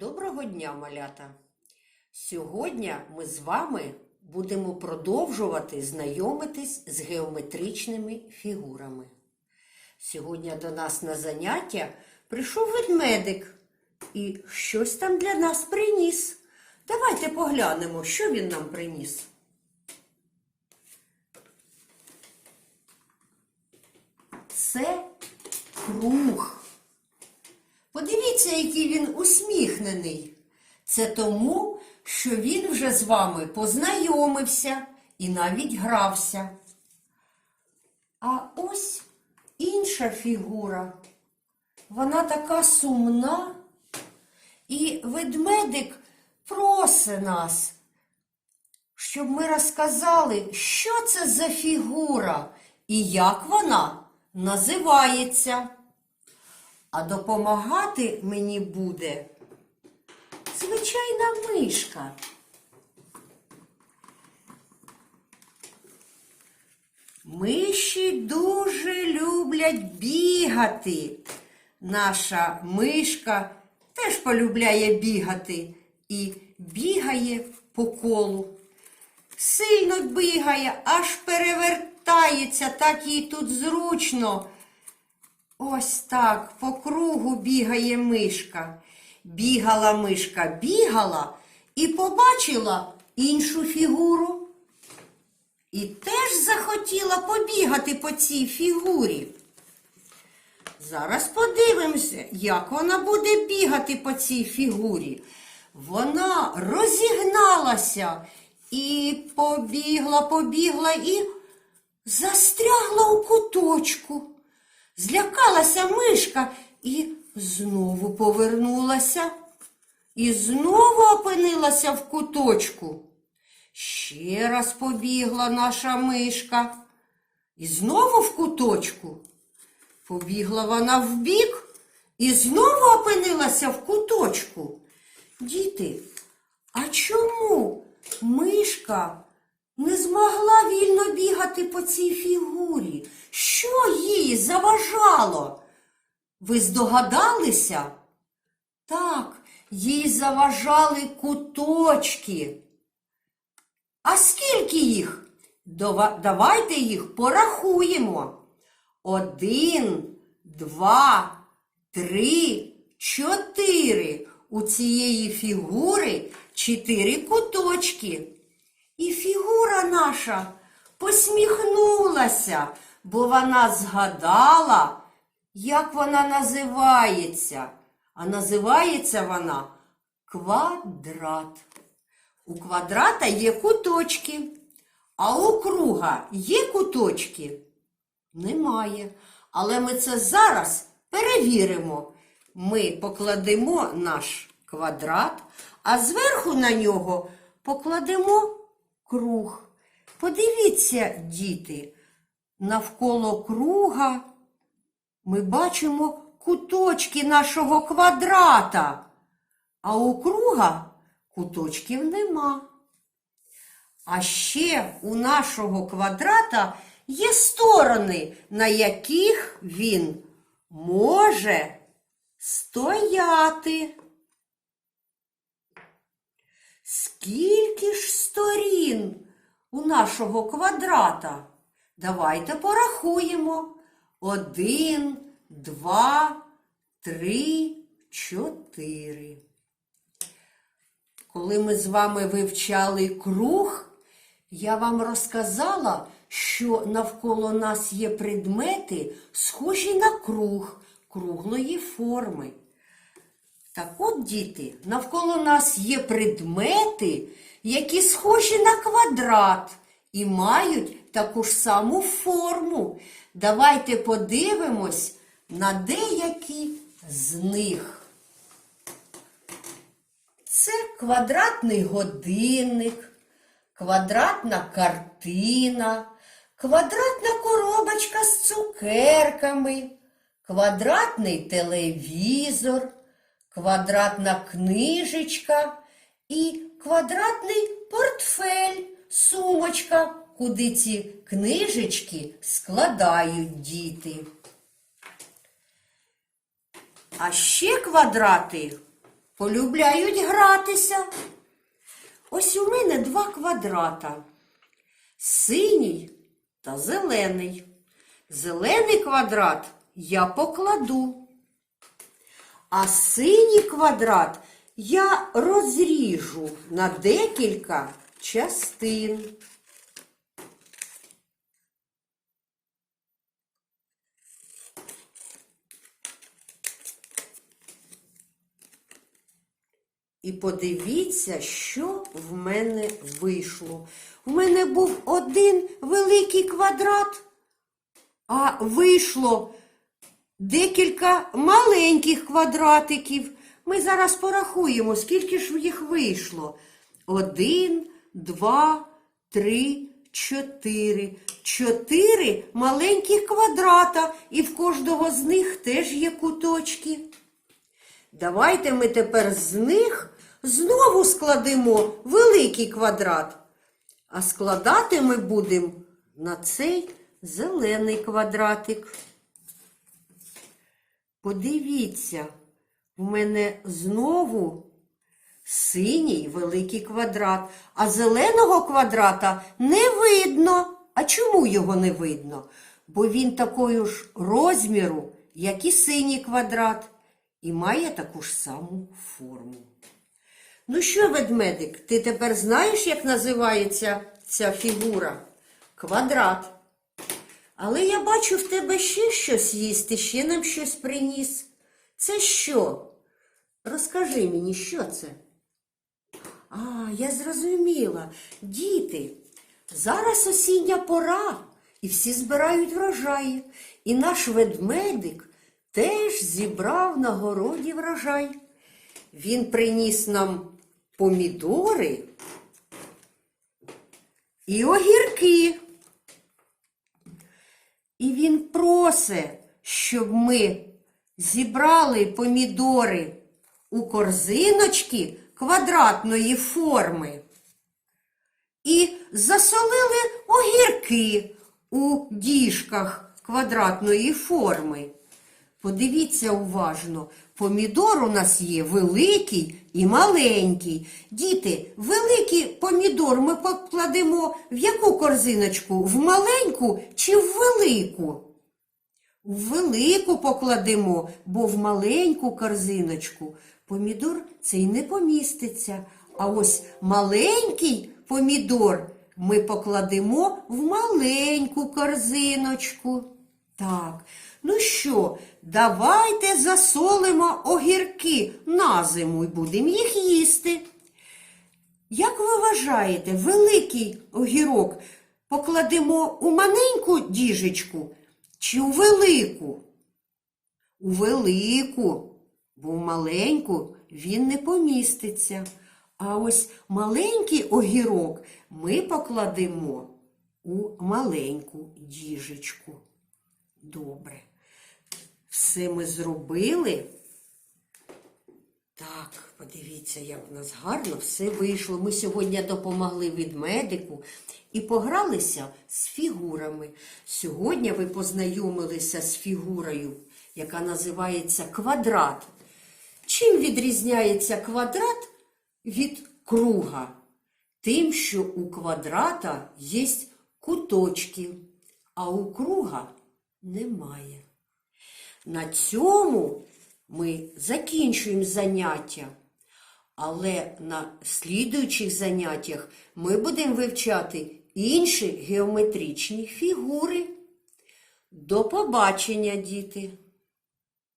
Доброго дня, малята! Сьогодні ми з вами будемо продовжувати знайомитись з геометричними фігурами. Сьогодні до нас на заняття прийшов ведмедик і щось там для нас приніс. Давайте поглянемо, що він нам приніс. Це круг. Подивіться, який він усміхнений. Це тому, що він вже з вами познайомився і навіть грався. А ось інша фігура. Вона така сумна. І ведмедик просить нас, щоб ми розказали, що це за фігура і як вона називається. А допомагати мені буде звичайна мишка. Миші дуже люблять бігати. Наша мишка теж полюбляє бігати і бігає по колу. Сильно бігає, аж перевертається, так їй тут зручно. Ось так по кругу бігає мишка. Бігала мишка, бігала і побачила іншу фігуру. І теж захотіла побігати по цій фігурі. Зараз подивимося, як вона буде бігати по цій фігурі. Вона розігналася і побігла, побігла і застрягла у куточку. Злякалася мишка і знову повернулася. І знову опинилася в куточку. Ще раз побігла наша мишка. І знову в куточку. Побігла вона вбік і знову опинилася в куточку. Діти, а чому мишка не змогла вільно бігати по цій фігурі? Що їй заважало? Ви здогадалися? Так, їй заважали куточки. А скільки їх? Давайте їх порахуємо. Один, два, три, чотири. У цієї фігури чотири куточки. І фігура наша посміхнулася, бо вона згадала, як вона називається. А називається вона квадрат. У квадрата є куточки, а у круга є куточки? Немає. Але ми це зараз перевіримо. Ми покладемо наш квадрат, а зверху на нього покладемо круг. Подивіться, діти, навколо круга ми бачимо куточки нашого квадрата, а у круга куточків нема. А ще у нашого квадрата є сторони, на яких він може стояти. Скільки ж сторін у нашого квадрата? Давайте порахуємо. Один, два, три, чотири. Коли ми з вами вивчали круг, я вам розказала, що навколо нас є предмети, схожі на круг круглої форми. Так от, діти, навколо нас є предмети, які схожі на квадрат і мають таку ж саму форму. Давайте подивимось на деякі з них. Це квадратний годинник, квадратна картина, квадратна коробочка з цукерками, квадратний телевізор, квадратна книжечка і квадратний портфель, сумочка, куди ці книжечки складають діти. А ще квадрати полюбляють гратися. Ось у мене два квадрата. Синій та зелений. Зелений квадрат я покладу. А синій квадрат я розріжу на декілька частин. І подивіться, що в мене вийшло. У мене був один великий квадрат, а вийшло декілька маленьких квадратиків. Ми зараз порахуємо, скільки ж їх вийшло. Один, два, три, чотири. Чотири маленьких квадрата, і в кожного з них теж є куточки. Давайте ми тепер з них знову складемо великий квадрат. А складати ми будемо на цей зелений квадратик. Подивіться, у мене знову синій великий квадрат, а зеленого квадрата не видно. А чому його не видно? Бо він такого ж розміру, як і синій квадрат, і має таку ж саму форму. Ну що, ведмедик, ти тепер знаєш, як називається ця фігура? Квадрат. Але я бачу в тебе ще щось їсти, ще нам щось приніс. Це що? Розкажи мені, що це? А, я зрозуміла. Діти, зараз осіння пора, і всі збирають врожаї. І наш ведмедик теж зібрав на городі врожай. Він приніс нам помідори і огірки. І він просить, щоб ми зібрали помідори у корзиночки квадратної форми і засолили огірки у діжках квадратної форми. Подивіться уважно, помідор у нас є великий і маленький. Діти, великий помідор ми покладемо в яку корзиночку? В маленьку чи в велику? В велику покладемо, бо в маленьку корзиночку помідор цей не поміститься. А ось маленький помідор ми покладемо в маленьку корзиночку. Так, ну що, давайте засолимо огірки на зиму і будемо їх їсти. Як ви вважаєте, великий огірок покладемо у маленьку діжечку чи у велику? У велику, бо в маленьку він не поміститься. А ось маленький огірок ми покладемо у маленьку діжечку. Добре. Все ми зробили. Так, подивіться, як у нас гарно все вийшло. Ми сьогодні допомогли ведмедику і погралися з фігурами. Сьогодні ви познайомилися з фігурою, яка називається квадрат. Чим відрізняється квадрат від круга? Тим, що у квадрата є куточки, а у круга немає. На цьому ми закінчуємо заняття, але на слідуючих заняттях ми будемо вивчати інші геометричні фігури. До побачення, діти!